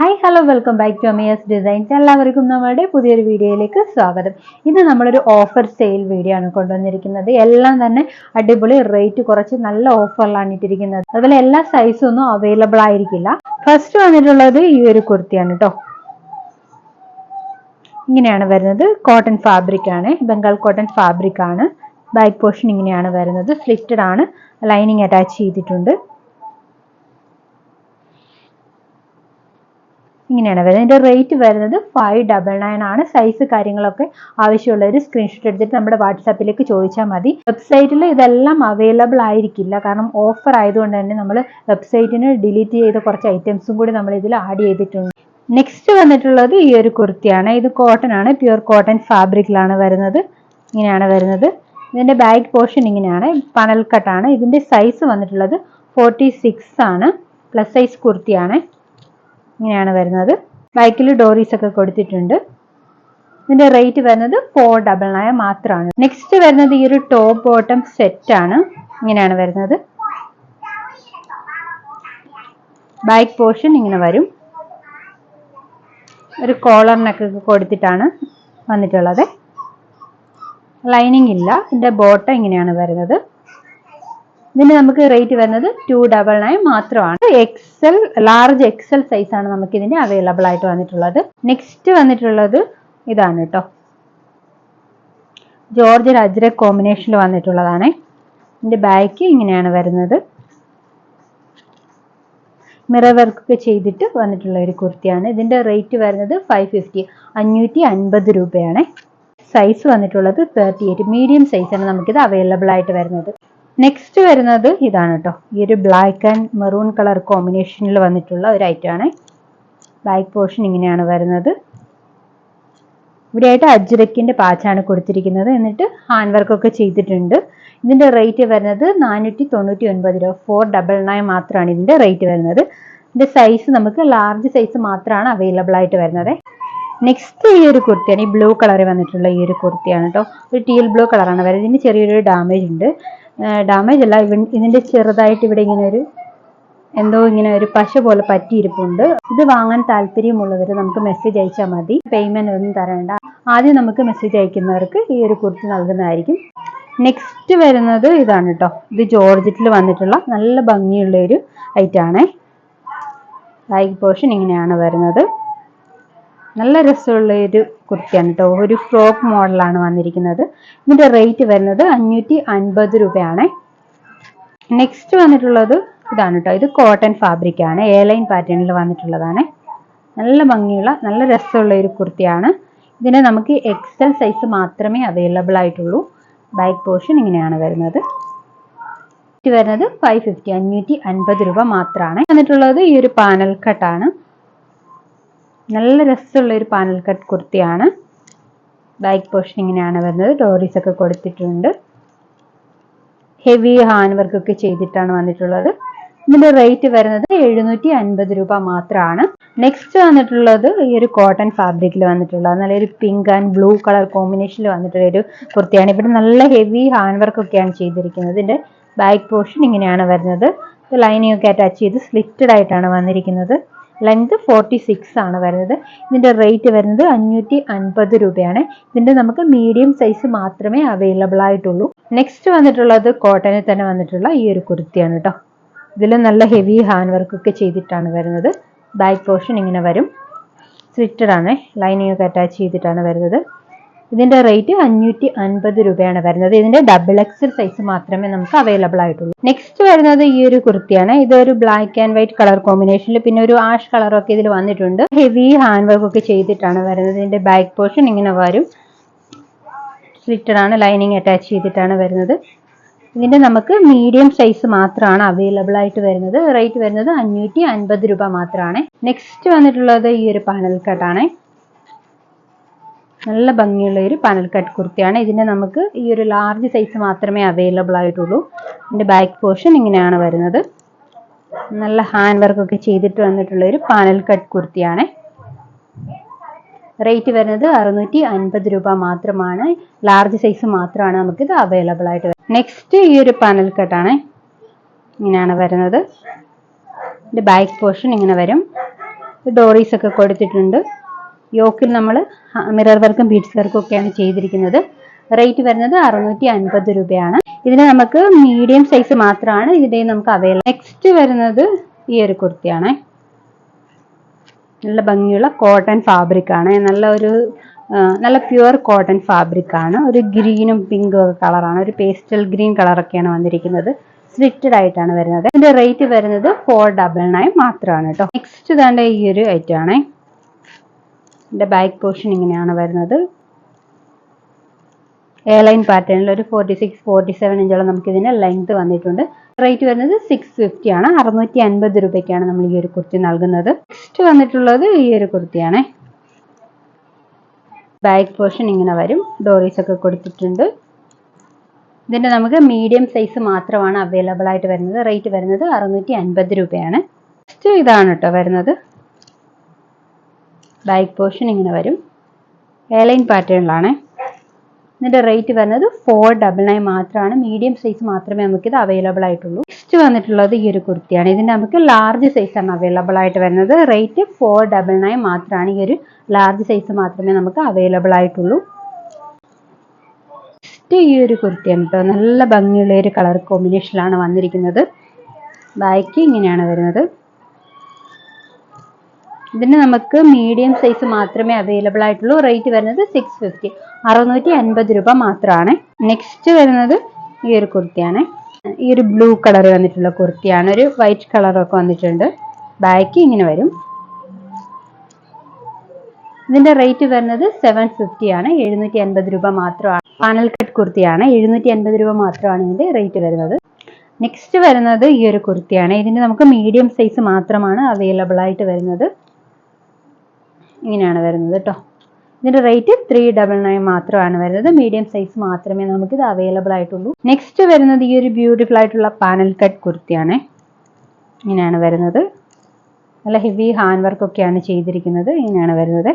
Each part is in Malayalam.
Hi hello welcome back to Amiyas designs എല്ലാവർക്കും നമ്മുടെ പുതിയൊരു വീഡിയോയിലേക്ക് സ്വാഗതം. ഇന്ന് നമ്മളൊരു ഓഫർ സെയിൽ വീഡിയോ ആണ് കൊണ്ടുവന്നിരിക്കുന്നത്. എല്ലാം തന്നെ അടിപൊളി റേറ്റ് കുറച്ച് നല്ല ഓഫറിലാണ് ഇട്ടിരിക്കുന്നത്. അതുപോലെ എല്ലാ സൈസും ഒന്നും അവൈലബിൾ ആയിരിക്കില്ല. ഫസ്റ്റ് വന്നിട്ടുള്ളത് ഈ ഒരു കുർത്തിയാണ് കേട്ടോ ഇങ്ങനെയാണ് വരുന്നത്. കോട്ടൺ ഫാബ്രിക് ആണ്. ബംഗാൾ കോട്ടൺ ഫാബ്രിക് ആണ്. ബാക്ക് പോർഷൻ ഇങ്ങനെയാണ് വരുന്നത്. സ്ലിറ്റഡ് ആണ്. ലൈനിങ് അറ്റാച്ച് ചെയ്തിട്ടുണ്ട്. ഇങ്ങനെയാണ് വരുന്നത്. ഇതിന്റെ റേറ്റ് വരുന്നത് ഫൈവ് ഡബിൾ നയൻ ആണ്. സൈസ് കാര്യങ്ങളൊക്കെ ആവശ്യമുള്ളവർ സ്ക്രീൻഷോട്ട് എടുത്തിട്ട് നമ്മുടെ വാട്സാപ്പിലേക്ക് ചോദിച്ചാൽ മതി. വെബ്സൈറ്റിൽ ഇതെല്ലാം അവൈലബിൾ ആയിരിക്കില്ല. കാരണം ഓഫർ ആയതുകൊണ്ട് തന്നെ നമ്മൾ വെബ്സൈറ്റിന് ഡിലീറ്റ് ചെയ്ത കുറച്ച് ഐറ്റംസും കൂടി നമ്മൾ ഇതിൽ ആഡ് ചെയ്തിട്ടുണ്ട്. നെക്സ്റ്റ് വന്നിട്ടുള്ളത് ഈ ഒരു കുർത്തിയാണ്. ഇത് കോട്ടൺ ആണ്. പ്യുർ കോട്ടൺ ഫാബ്രിക്കിലാണ് വരുന്നത്. ഇങ്ങനെയാണ് വരുന്നത്. ഇതിന്റെ ബാക്ക് പോർഷൻ ഇങ്ങനെയാണ്. പനൽ കട്ടാണ് ഇതിന്റെ സൈസ് വന്നിട്ടുള്ളത് ഫോർട്ടി സിക്സ് ആണ്. പ്ലസ് സൈസ് കുർത്തിയാണ്. ഇങ്ങനെയാണ് വരുന്നത്. ബാക്കിൽ ഡോറീസ് ഒക്കെ കൊടുത്തിട്ടുണ്ട്. ഇതിന്റെ റേറ്റ് വരുന്നത് ഫോർ ഡബിൾ നയൻ മാത്രമാണ്. നെക്സ്റ്റ് വരുന്നത് ഈ ഒരു ടോപ്പ് ബോട്ടം സെറ്റ് ആണ്. ഇങ്ങനെയാണ് വരുന്നത്. ബാക്ക് പോർഷൻ ഇങ്ങനെ വരും. ഒരു കോളറിനൊക്കെ കൊടുത്തിട്ടാണ് വന്നിട്ടുള്ളത്. ലൈനിങ് ഇല്ല. ഇതിന്റെ ബോട്ടം ഇങ്ങനെയാണ് വരുന്നത്. ഇതിന് നമുക്ക് റേറ്റ് വരുന്നത് ടു ഡബിൾ നയൻ മാത്രമാണ്. എക്സൽ ലാർജ് എക്സൽ സൈസ് ആണ് നമുക്ക് ഇതിന് അവൈലബിൾ ആയിട്ട് വന്നിട്ടുള്ളത്. നെക്സ്റ്റ് വന്നിട്ടുള്ളത് ഇതാണ് കേട്ടോ ജോർജ് രാജ്ര കോമ്പിനേഷനിൽ വന്നിട്ടുള്ളതാണ്. ഇതിന്റെ ബാക്ക് ഇങ്ങനെയാണ് വരുന്നത്. മിറർ വർക്ക് ചെയ്തിട്ട് വന്നിട്ടുള്ള ഒരു കുർത്തിയാണ്. ഇതിന്റെ റേറ്റ് വരുന്നത് ഫൈവ് ഫിഫ്റ്റി അഞ്ഞൂറ്റി അൻപത് രൂപയാണ്. സൈസ് വന്നിട്ടുള്ളത് തേർട്ടി എയ്റ്റ് മീഡിയം സൈസാണ് നമുക്കിത് അവൈലബിൾ ആയിട്ട് വരുന്നത്. നെക്സ്റ്റ് വരുന്നത് ഇതാണ് കേട്ടോ ഈ ഒരു ബ്ലാക്ക് ആൻഡ് മെറൂൺ കളർ കോമ്പിനേഷനിൽ വന്നിട്ടുള്ള ഒരു ഐറ്റം ആണ്. ബാക്ക് പോർഷൻ ഇങ്ങനെയാണ് വരുന്നത്. ഇവിടെയായിട്ട് അജ്രക്കിന്റെ പാച്ചാണ് കൊടുത്തിരിക്കുന്നത്. എന്നിട്ട് ഹാൻഡ് വർക്ക് ഒക്കെ ചെയ്തിട്ടുണ്ട്. ഇതിന്റെ റേറ്റ് വരുന്നത് നാനൂറ്റി തൊണ്ണൂറ്റി ഒൻപത് രൂപ. ഫോർ ഡബിൾ നയൻ മാത്രമാണ് ഇതിന്റെ റേറ്റ് വരുന്നത്. ഇതിന്റെ സൈസ് നമുക്ക് ലാർജ് സൈസ് മാത്രമാണ് അവൈലബിൾ ആയിട്ട് വരുന്നത്. നെക്സ്റ്റ് ഈ ഒരു കുർത്തിയാണ്. ഈ ബ്ലൂ കളറിൽ വന്നിട്ടുള്ള ഈ ഒരു കുർത്തിയാണ് കേട്ടോ ഒരു ടീൽ ബ്ലൂ കളറാണ് വരുന്നത്. ഇതിന് ചെറിയൊരു ഡാമേജ് ഉണ്ട്. ഡാമേജ് അല്ല. ഇവ ഇതിന്റെ ചെറുതായിട്ട് ഇവിടെ ഇങ്ങനെ ഒരു എന്തോ ഇങ്ങനെ ഒരു പശ പോലെ പറ്റിയിരിപ്പുണ്ട്. ഇത് വാങ്ങാൻ താല്പര്യമുള്ളവർ നമുക്ക് മെസ്സേജ് അയച്ചാൽ മതി. പേയ്മെന്റ് ഒന്നും തരേണ്ട. ആദ്യം നമുക്ക് മെസ്സേജ് അയക്കുന്നവർക്ക് ഈ ഒരു കുർത്തി നൽകുന്നതായിരിക്കും. നെക്സ്റ്റ് വരുന്നത് ഇതാണ് കേട്ടോ ഇത് ജോർജറ്റിൽ വന്നിട്ടുള്ള നല്ല ഭംഗിയുള്ള ഒരു ഐറ്റാണ് ലൈക്ക് പോർഷൻ ഇങ്ങനെയാണ് വരുന്നത്. നല്ല രസമുള്ള ഒരു കുർത്തിയാണ് കേട്ടോ ഒരു ഫ്രോക്ക് മോഡലാണ് വന്നിരിക്കുന്നത്. ഇതിന്റെ റേറ്റ് വരുന്നത് അഞ്ഞൂറ്റി അൻപത് രൂപയാണ്. നെക്സ്റ്റ് വന്നിട്ടുള്ളത് ഇതാണ് കേട്ടോ ഇത് കോട്ടൺ ഫാബ്രിക് ആണ്. എ ലൈൻ പാറ്റേണിൽ വന്നിട്ടുള്ളതാണ്. നല്ല ഭംഗിയുള്ള നല്ല രസമുള്ള ഒരു കുർത്തിയാണ്. ഇതിന് നമുക്ക് എക്സൽ സൈസ് മാത്രമേ അവൈലബിൾ ആയിട്ടുള്ളൂ. ബാക്ക് പോർഷൻ ഇങ്ങനെയാണ് വരുന്നത്. വരുന്നത് ഫൈവ് ഫിഫ്റ്റി അഞ്ഞൂറ്റി അൻപത് രൂപ മാത്രമാണ് വന്നിട്ടുള്ളത് ഈ ഒരു പാനൽ കട്ടാണ് നല്ല രസമുള്ള ഒരു പാനൽ കട്ട് കുർത്തിയാണ്. ബാക്ക് പോർഷൻ ഇങ്ങനെയാണ് വരുന്നത്. ഡോറീസ് ഒക്കെ കൊടുത്തിട്ടുണ്ട്. ഹെവി ഹാൻഡ് വർക്ക് ഒക്കെ ചെയ്തിട്ടാണ് വന്നിട്ടുള്ളത്. ഇതിന്റെ റേറ്റ് വരുന്നത് എഴുന്നൂറ്റി അൻപത് രൂപ മാത്രമാണ്. നെക്സ്റ്റ് വന്നിട്ടുള്ളത് ഈ ഒരു കോട്ടൺ ഫാബ്രിക്കിൽ വന്നിട്ടുള്ള നല്ലൊരു പിങ്ക് ആൻഡ് ബ്ലൂ കളർ കോമ്പിനേഷനിൽ വന്നിട്ടുള്ള ഒരു കുർത്തിയാണ്. ഇവിടെ നല്ല ഹെവി ഹാൻഡ് വർക്ക് ഒക്കെയാണ് ചെയ്തിരിക്കുന്നത്. ഇതിന്റെ ബാക്ക് പോർഷൻ ഇങ്ങനെയാണ് വരുന്നത്. ലൈനിങ് ഒക്കെ അറ്റാച്ച് ചെയ്ത് സ്ലിറ്റഡ് ആയിട്ടാണ് വന്നിരിക്കുന്നത്. ലെങ്ത് ഫോർട്ടി സിക്സ് ആണ് വരുന്നത്. ഇതിന്റെ റേറ്റ് വരുന്നത് അഞ്ഞൂറ്റി അൻപത് രൂപയാണ്. ഇതിന്റെ നമുക്ക് മീഡിയം സൈസ് മാത്രമേ അവൈലബിൾ ആയിട്ടുള്ളൂ. നെക്സ്റ്റ് വന്നിട്ടുള്ളത് കോട്ടനിൽ തന്നെ വന്നിട്ടുള്ള ഈ ഒരു കുർത്തിയാണ് കേട്ടോ ഇതിൽ നല്ല ഹെവി ഹാൻഡ് വർക്ക് ഒക്കെ ചെയ്തിട്ടാണ് വരുന്നത്. ബാക്ക് പോർഷൻ ഇങ്ങനെ വരും. സ്ലിറ്റഡ് ആണ്. ലൈനിങ് ഒക്കെ അറ്റാച്ച് ചെയ്തിട്ടാണ് വരുന്നത്. ഇതിന്റെ റേറ്റ് അഞ്ഞൂറ്റി അൻപത് രൂപയാണ് വരുന്നത്. ഇതിന്റെ ഡബിൾ എക്സൽ സൈസ് മാത്രമേ നമുക്ക് അവൈലബിൾ ആയിട്ടുള്ളൂ. നെക്സ്റ്റ് വരുന്നത് ഈ ഒരു കുർത്തിയാണ്. ഇതൊരു ബ്ലാക്ക് ആൻഡ് വൈറ്റ് കളർ കോമ്പിനേഷനിൽ പിന്നെ ഒരു ആഷ് കളറൊക്കെ ഇതിൽ വന്നിട്ടുണ്ട്. ഹെവി ഹാൻഡ് വർക്ക് ഒക്കെ ചെയ്തിട്ടാണ് വരുന്നത്. ഇതിന്റെ ബാക്ക് പോർഷൻ ഇങ്ങനെ വരും. സ്ലിറ്റഡ് ആണ് ലൈനിങ് അറ്റാച്ച് ചെയ്തിട്ടാണ് വരുന്നത്. ഇതിന്റെ നമുക്ക് മീഡിയം സൈസ് മാത്രമാണ് അവൈലബിൾ ആയിട്ട് വരുന്നത്. റേറ്റ് വരുന്നത് അഞ്ഞൂറ്റി അൻപത് രൂപ മാത്രമാണ്. നെക്സ്റ്റ് വന്നിട്ടുള്ളത് ഈ ഒരു പാനൽ കട്ടാണ് നല്ല ഭംഗിയുള്ള ഒരു പാനൽ കട്ട് കുർത്തിയാണ്. ഇതിന്റെ നമുക്ക് ഈ ഒരു ലാർജ് സൈസ് മാത്രമേ അവൈലബിൾ ആയിട്ടുള്ളൂ. ഇതിന്റെ ബാക്ക് പോർഷൻ ഇങ്ങനെയാണ് വരുന്നത്. നല്ല ഹാൻഡ് വർക്ക് ഒക്കെ ചെയ്തിട്ട് വന്നിട്ടുള്ള ഒരു പാനൽ കട്ട് കുർത്തിയാണ്. റേറ്റ് വരുന്നത് അറുന്നൂറ്റി അൻപത് രൂപ മാത്രമാണ്. ലാർജ് സൈസ് മാത്രമാണ് നമുക്കിത് അവൈലബിൾ ആയിട്ട് വരുന്നത്. നെക്സ്റ്റ് ഈ ഒരു പാനൽ കട്ടാണ് ഇങ്ങനെയാണ് വരുന്നത്. ഇതിന്റെ ബാക്ക് പോർഷൻ ഇങ്ങനെ വരും. ഡോറീസ് ഒക്കെ കൊടുത്തിട്ടുണ്ട്. യോക്കിൽ നമ്മൾ മിറർ വർക്കും ബീഡ്സ് വർക്കും ഒക്കെയാണ് ചെയ്തിരിക്കുന്നത്. റേറ്റ് വരുന്നത് അറുന്നൂറ്റി അൻപത് രൂപയാണ്. ഇതിന് നമുക്ക് മീഡിയം സൈസ് മാത്രമാണ് ഇതിന്റെ നമുക്ക് അവൈലബിൾ നെക്സ്റ്റ് വരുന്നത് ഈ ഒരു കുർത്തിയാണ്. നല്ല ഭംഗിയുള്ള കോട്ടൺ ഫാബ്രിക് ആണ്. നല്ല ഒരു നല്ല പ്യുവർ കോട്ടൺ ഫാബ്രിക് ആണ്. ഒരു ഗ്രീനും പിങ്കും ഒക്കെ കളറാണ് ഒരു പേസ്റ്റൽ ഗ്രീൻ കളറൊക്കെയാണ് വന്നിരിക്കുന്നത്. സ്ലിറ്റഡ് ആയിട്ടാണ് വരുന്നത്. ഇതിന്റെ റേറ്റ് വരുന്നത് ഫോർ ഡബിൾ നയൻ മാത്രമാണ് കേട്ടോ. നെക്സ്റ്റ് തന്നെ ഈ ഒരു ഐറ്റം ഇതിന്റെ ബാക്ക് പോർഷൻ ഇങ്ങനെയാണ് വരുന്നത്. എ ലൈൻ പാറ്റേണിൽ ഒരു ഫോർട്ടി സിക്സ് ഫോർട്ടി സെവൻ ഇഞ്ചോളം നമുക്ക് ഇതിന്റെ ലെങ്ത് വന്നിട്ടുണ്ട്. റേറ്റ് വരുന്നത് സിക്സ് ഫിഫ്റ്റി ആണ്. അറുന്നൂറ്റി അൻപത് രൂപയ്ക്കാണ് നമ്മൾ ഈ ഒരു കുർത്തി നൽകുന്നത്. നെക്സ്റ്റ് വന്നിട്ടുള്ളത് ഈ ഒരു കുർത്തിയാണ്. ബാക്ക് പോർഷൻ ഇങ്ങനെ വരും. ഡോറീസ് ഒക്കെ കൊടുത്തിട്ടുണ്ട്. ഇതിന്റെ നമുക്ക് മീഡിയം സൈസ് മാത്രമാണ് അവൈലബിൾ ആയിട്ട് വരുന്നത്. റേറ്റ് വരുന്നത് അറുന്നൂറ്റി അൻപത് രൂപയാണ്. നെക്സ്റ്റ് ഇതാണ് കേട്ടോ വരുന്നത്. ബാക്ക് പോർഷൻ ഇങ്ങനെ വരും. എയർലൈൻ പാറ്റേണിലാണ് ഇതിന്റെ റേറ്റ് വരുന്നത് ഫോർ ഡബിൾ നയൻ മാത്രമാണ് മീഡിയം സൈസ് മാത്രമേ നമുക്ക് ഇത് അവൈലബിൾ ആയിട്ടുള്ളൂ. നെക്സ്റ്റ് വന്നിട്ടുള്ളത് ഈ ഒരു കുർത്തിയാണ്. ഇതിന്റെ നമുക്ക് ലാർജ് സൈസ് ആണ് അവൈലബിൾ ആയിട്ട് വരുന്നത്. റേറ്റ് ഫോർ ഡബിൾ നയൻ മാത്രമാണ് ഈ ഒരു ലാർജ് സൈസ് മാത്രമേ നമുക്ക് അവൈലബിൾ ആയിട്ടുള്ളൂ. നെക്സ്റ്റ് ഈ ഒരു കുർത്തിയാണ് കേട്ടോ നല്ല ഭംഗിയുള്ള ഒരു കളർ കോമ്പിനേഷനിലാണ് വന്നിരിക്കുന്നത്. ബാക്ക് ഇങ്ങനെയാണ് വരുന്നത്. ഇതിന് നമുക്ക് മീഡിയം സൈസ് മാത്രമേ അവൈലബിൾ ആയിട്ടുള്ളൂ. റേറ്റ് വരുന്നത് സിക്സ് ഫിഫ്റ്റി അറുന്നൂറ്റി അൻപത് രൂപ മാത്രമാണ്. നെക്സ്റ്റ് വരുന്നത് ഈ ഒരു കുർത്തിയാണ്. ഈ ഒരു ബ്ലൂ കളർ വന്നിട്ടുള്ള കുർത്തിയാണ്. ഒരു വൈറ്റ് കളറൊക്കെ വന്നിട്ടുണ്ട്. ബാക്ക് ഇങ്ങനെ വരും. ഇതിന്റെ റേറ്റ് വരുന്നത് സെവൻ ഫിഫ്റ്റി ആണ്. എഴുന്നൂറ്റി അൻപത് രൂപ മാത്രമാണ്. പാനൽ കട്ട് കുർത്തിയാണ്. എഴുന്നൂറ്റി അൻപത് രൂപ മാത്രമാണ് ഇതിന്റെ റേറ്റ് വരുന്നത്. നെക്സ്റ്റ് വരുന്നത് ഈ ഒരു കുർത്തിയാണ്. ഇതിന്റെ നമുക്ക് മീഡിയം സൈസ് മാത്രമാണ് അവൈലബിൾ ആയിട്ട് വരുന്നത്. ഇങ്ങനെയാണ് വരുന്നത് കേട്ടോ ഇതിന്റെ റേറ്റ് ത്രീ ഡബിൾ നയൻ മാത്രമാണ് വരുന്നത്. മീഡിയം സൈസ് മാത്രമേ നമുക്ക് ഇത് അവൈലബിൾ ആയിട്ടുള്ളൂ. നെക്സ്റ്റ് വരുന്നത് ഈ ഒരു ബ്യൂട്ടിഫുൾ ആയിട്ടുള്ള പാനൽ കട്ട് കുർത്തിയാണ്. ഇങ്ങനെയാണ് വരുന്നത്. നല്ല ഹെവി ഹാൻഡ് വർക്ക് ഒക്കെയാണ് ചെയ്തിരിക്കുന്നത്. ഇങ്ങനെയാണ് വരുന്നത്.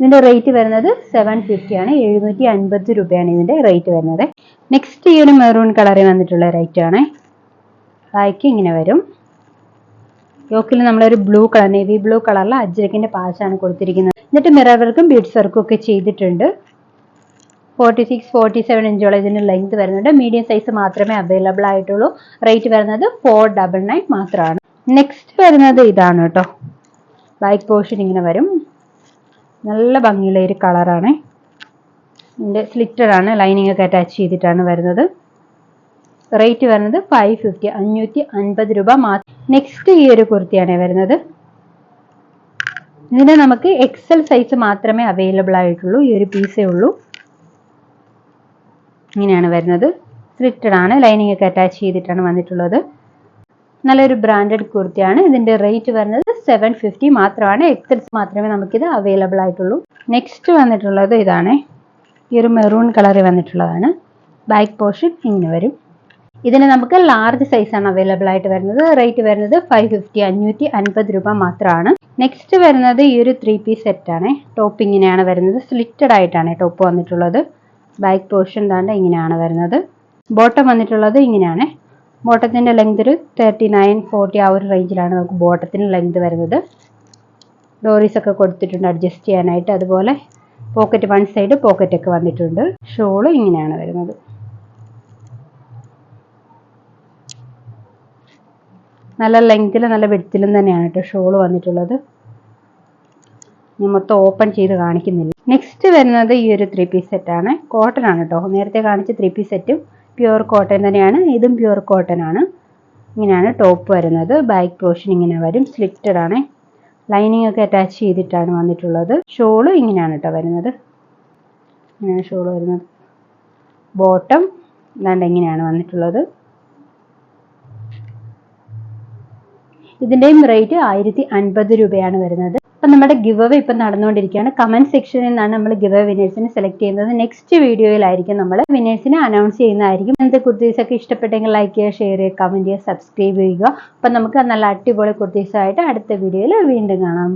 ഇതിന്റെ റേറ്റ് വരുന്നത് സെവൻ ഫിഫ്റ്റി ആണ്. എഴുന്നൂറ്റി അൻപത് രൂപയാണ് ഇതിന്റെ റേറ്റ് വരുന്നത്. നെക്സ്റ്റ് ഈ ഒരു മെറൂൺ കളറിൽ വന്നിട്ടുള്ള റേറ്റ് ആണ്. ബാക്കി ഇങ്ങനെ വരും. യോക്കിൽ നമ്മളൊരു ബ്ലൂ കളർ നേവി ബ്ലൂ കളറിൽ അജ്രക്കിന്റെ പാച്ചാണ് കൊടുത്തിരിക്കുന്നത്. എന്നിട്ട് മിറർ വർക്കും ബീഡ്സ് വർക്കും ഒക്കെ ചെയ്തിട്ടുണ്ട്. ഫോർട്ടി സിക്സ് ഫോർട്ടി സെവൻ ഇഞ്ചോളം ഇതിന് ലെങ്ത് വരുന്നുണ്ട്. മീഡിയം സൈസ് മാത്രമേ അവൈലബിൾ ആയിട്ടുള്ളൂ. റേറ്റ് വരുന്നത് ഫോർ ഡബിൾ നയൻ മാത്രമാണ്. നെക്സ്റ്റ് വരുന്നത് ഇതാണ് കേട്ടോ. ബാക്ക് പോർഷൻ ഇങ്ങനെ വരും. നല്ല ഭംഗിയുള്ള ഒരു കളറാണ് ഇതിന്റെ സ്ലിറ്റഡാണ് ലൈനിങ് ഒക്കെ അറ്റാച്ച് ചെയ്തിട്ടാണ് വരുന്നത്. റേറ്റ് വരുന്നത് ഫൈവ് ഫിഫ്റ്റി അഞ്ഞൂറ്റി അൻപത് രൂപ മാത്രം നെക്സ്റ്റ് ഈ ഒരു കുർത്തിയാണ് വരുന്നത്. ഇതിന് നമുക്ക് എക്സൽ സൈസ് മാത്രമേ അവൈലബിൾ ആയിട്ടുള്ളൂ. ഈ ഒരു പീസേ ഉള്ളൂ. ഇങ്ങനെയാണ് വരുന്നത്. സ്ലിറ്റഡ് ആണ്. ലൈനിങ് ഒക്കെ അറ്റാച്ച് ചെയ്തിട്ടാണ് വന്നിട്ടുള്ളത്. നല്ലൊരു ബ്രാൻഡഡ് കുർത്തിയാണ്. ഇതിന്റെ റേറ്റ് വരുന്നത് സെവൻ ഫിഫ്റ്റി മാത്രമാണ്. എക്സൽസ് മാത്രമേ നമുക്കിത് അവൈലബിൾ ആയിട്ടുള്ളൂ. നെക്സ്റ്റ് വന്നിട്ടുള്ളത് ഇതാണ്. ഈ ഒരു മെറൂൺ കളറിൽ വന്നിട്ടുള്ളതാണ്. ബാക്ക് പോർഷൻ ഇങ്ങനെ വരും. ഇതിന് നമുക്ക് ലാർജ് സൈസ് ആണ് അവൈലബിൾ ആയിട്ട് വരുന്നത്. റേറ്റ് വരുന്നത് ഫൈവ് ഫിഫ്റ്റി അഞ്ഞൂറ്റി അൻപത് രൂപ മാത്രമാണ്. നെക്സ്റ്റ് വരുന്നത് ഈ ഒരു ത്രീ പീസ് സെറ്റാണ് ടോപ്പ് ഇങ്ങനെയാണ് വരുന്നത്. സ്ലിറ്റഡ് ആയിട്ടാണ് ടോപ്പ് വന്നിട്ടുള്ളത്. ബാക്ക് പോർഷൻ താണ്ട് ഇങ്ങനെയാണ് വരുന്നത്. ബോട്ടം വന്നിട്ടുള്ളത് ഇങ്ങനെയാണ്. ബോട്ടത്തിന്റെ ലെങ്ത് ഒരു തേർട്ടി നയൻ ഫോർട്ടി ആ ഒരു റേഞ്ചിലാണ് നമുക്ക് ബോട്ടത്തിന് ലെങ്ത് വരുന്നത്. ഡോറീസ് ഒക്കെ കൊടുത്തിട്ടുണ്ട്. അഡ്ജസ്റ്റ് ചെയ്യാനായിട്ട്. അതുപോലെ പോക്കറ്റ് വൺ സൈഡ് പോക്കറ്റൊക്കെ വന്നിട്ടുണ്ട്. ഷോൾ ഇങ്ങനെയാണ് വരുന്നത്. നല്ല ലെങ്തിലും നല്ല വെടുത്തിലും തന്നെയാണ് കേട്ടോ ഷോൾ വന്നിട്ടുള്ളത്. ഞാൻ മൊത്തം ഓപ്പൺ ചെയ്ത് കാണിക്കുന്നില്ല. നെക്സ്റ്റ് വരുന്നത് ഈ ഒരു ത്രീ പീസ് സെറ്റാണ് കോട്ടൺ ആണ് കേട്ടോ നേരത്തെ കാണിച്ച ത്രീ പീസ് സെറ്റും പ്യുവർ കോട്ടൺ തന്നെയാണ്. ഇതും പ്യുവർ കോട്ടൺ ആണ്. ഇങ്ങനെയാണ് ടോപ്പ് വരുന്നത്. ബാക്ക് പോർഷൻ ഇങ്ങനെ വരും. സ്ലിറ്റഡ് ആണ്. ലൈനിങ് ഒക്കെ അറ്റാച്ച് ചെയ്തിട്ടാണ് വന്നിട്ടുള്ളത്. ഷോൾ ഇങ്ങനെയാണ് കേട്ടോ വരുന്നത്. ഇങ്ങനെയാണ് ഷോൾ വരുന്നത്. ബോട്ടം ഇതാണ്ട് ഇങ്ങനെയാണ് വന്നിട്ടുള്ളത്. ഇതിന്റെയും റേറ്റ് ആയിരത്തി അൻപത് രൂപയാണ് വരുന്നത്. അപ്പൊ നമ്മുടെ ഗിവ് അവേ ഇപ്പൊ നടന്നുകൊണ്ടിരിക്കുകയാണ്. കമന്റ് സെക്ഷനിൽ നിന്നാണ് നമ്മൾ ഗിവ് അവേ വിനേഴ്സിനെ സെലക്ട് ചെയ്യുന്നത്. നെക്സ്റ്റ് വീഡിയോയിലായിരിക്കും നമ്മൾ വിനേഴ്സിനെ അനൗൺസ് ചെയ്യുന്നതായിരിക്കും. എന്ത് കുർത്തീസ് ഒക്കെ ഇഷ്ടപ്പെട്ടെങ്കിൽ ലൈക്ക് ചെയ്യുക ഷെയർ ചെയ്യുക കമന്റ് ചെയ്യുക സബ്സ്ക്രൈബ് ചെയ്യുക. അപ്പൊ നമുക്ക് നല്ല അടിപൊളി കുർത്തീസായിട്ട് അടുത്ത വീഡിയോയിൽ വീണ്ടും കാണാം.